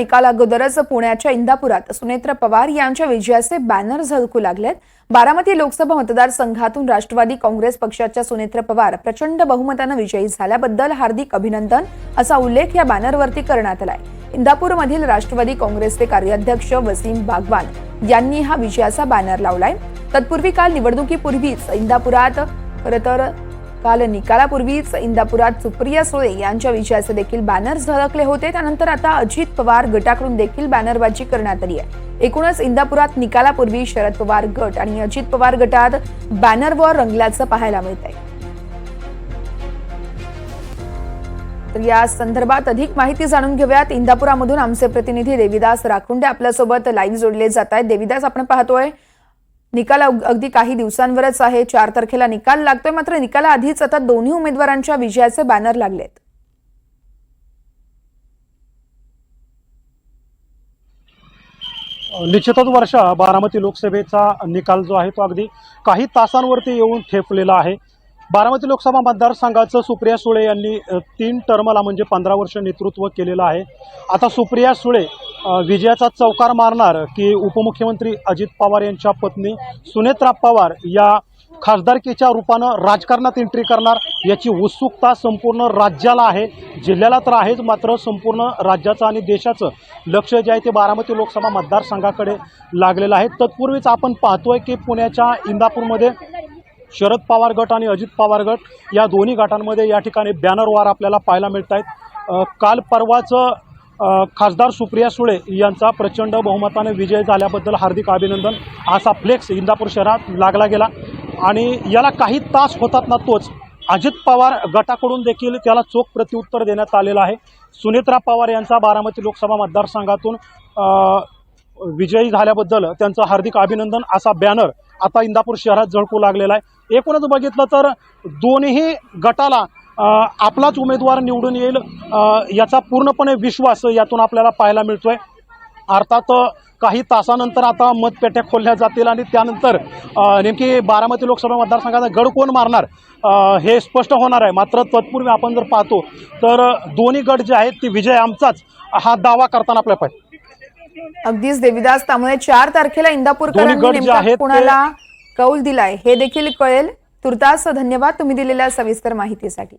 निकाल अगोदरच पुण्याच्या इंदापुरात सुनेत्र पवार यांच्या विजयाचे बॅनर झळकू लागलेत. बारामती लोकसभा मतदारसंघातून राष्ट्रवादी काँग्रेस पक्षाच्या सुनेत्र पवार प्रचंड बहुमतानं विजयी झाल्याबद्दल हार्दिक अभिनंदन असा उल्लेख या बॅनरवरती करण्यात आलाय. इंदापूरमधील राष्ट्रवादी काँग्रेसचे कार्याध्यक्ष वसीम बागवान यांनी हा विजयाचा बॅनर लावलाय. तत्पूर्वी काल निवडणुकीपूर्वीच इंदापुरात खरं तर काल निकालापूर्वीच इंदापुरात सुप्रिया सुळे यांच्या विजयाचे देखील बॅनर झळकले होते. त्यानंतर आता अजित पवार गटाकडून देखील बॅनरबाजी करण्यात आली आहे. एकूणच इंदापुरात निकालापूर्वी शरद पवार गट आणि अजित पवार गटात बॅनरवर रंगल्याचं पाहायला मिळत आहे तर या संदर्भात अधिक माहिती जाणून घेऊयात. इंदापुरामधून आमचे प्रतिनिधी देविदास राखुंडे आपल्यासोबत लाईव्ह जोडले जात आहेत. देविदास आपण पाहतोय निकाल अगदी काही दिवसांवरच आहे. चार तारखेला निकाल लागतोय. मात्र निकालाआधीच आता दोन्ही उमेदवारांच्या विजयाचे बॅनर लागलेत. निश्चितच वर्षा बारामती लोकसभेचा निकाल जो आहे तो अगदी काही तासांवरती येऊन ठेपलेला आहे. बारामती लोकसभा मतदारसंघाचं सुप्रिया सुळे यांनी तीन टर्मला म्हणजे पंधरा वर्ष नेतृत्व केलेलं आहे. आता सुप्रिया सुळे विजयाचा चौकार मारणार की उपमुख्यमंत्री अजित पवार यांच्या पत्नी सुनेत्रा पवार या खासदारकीच्या रूपानं राजकारणात एंट्री करणार याची उत्सुकता संपूर्ण राज्याला आहे. जिल्ह्याला तर आहेच मात्र संपूर्ण राज्याचं आणि देशाचं लक्ष जे आहे ते बारामती लोकसभा मतदारसंघाकडे लागलेलं आहे. तत्पूर्वीच आपण पाहतोय की पुण्याच्या इंदापूरमध्ये शरद पवार गट आणि अजित पवार गट या दोन्ही गटांमध्ये या ठिकाणी बॅनर वार आपल्याला पाहायला मिळत आहेत काल परवाचं खासदार सुप्रिया सुळे यांचा प्रचंड बहुमताने विजय झाल्याबद्दल हार्दिक अभिनंदन. असा फ्लेक्स इंदापूर शहरात लागला गेला. आणि याला काही तास होतात ना तोच. अजित पवार गटाकडून देखील त्याला चोख प्रत्युत्तर देण्यात आलेलं आहे. सुनेत्रा पवार यांचा बारामती लोकसभा मतदारसंघातून विजयी झाल्याबद्दल त्यांचं हार्दिक अभिनंदन. असा बॅनर आता इंदापूर शहरात झळकू लागलेला आहे. एकूणच बघितलं तर दोन्ही गटाला आपलाच उमेदवार निवडून येईल याचा पूर्णपणे विश्वास यातून आपल्याला पाहायला मिळतोय. अर्थात काही तासानंतर आता मतपेट्या खोलल्या जातील आणि त्यानंतर नेमकी बारामती लोकसभा मतदारसंघाचा गड कोण मारणार हे स्पष्ट होणार आहे. मात्र तत्पूर्वी आपण जर पाहतो तर दोन्ही गट जे आहेत ते विजय आमचाच हा दावा करताना आपल्या पाहिजे अगदीच देविदास त्यामुळे चार तारखेला इंदापूरकरांनी गट जे आहेत कुणाला कौल दिलाय हे देखील कळेल. तुर्तास धन्यवाद तुम्ही दिलेल्या सविस्तर माहितीसाठी.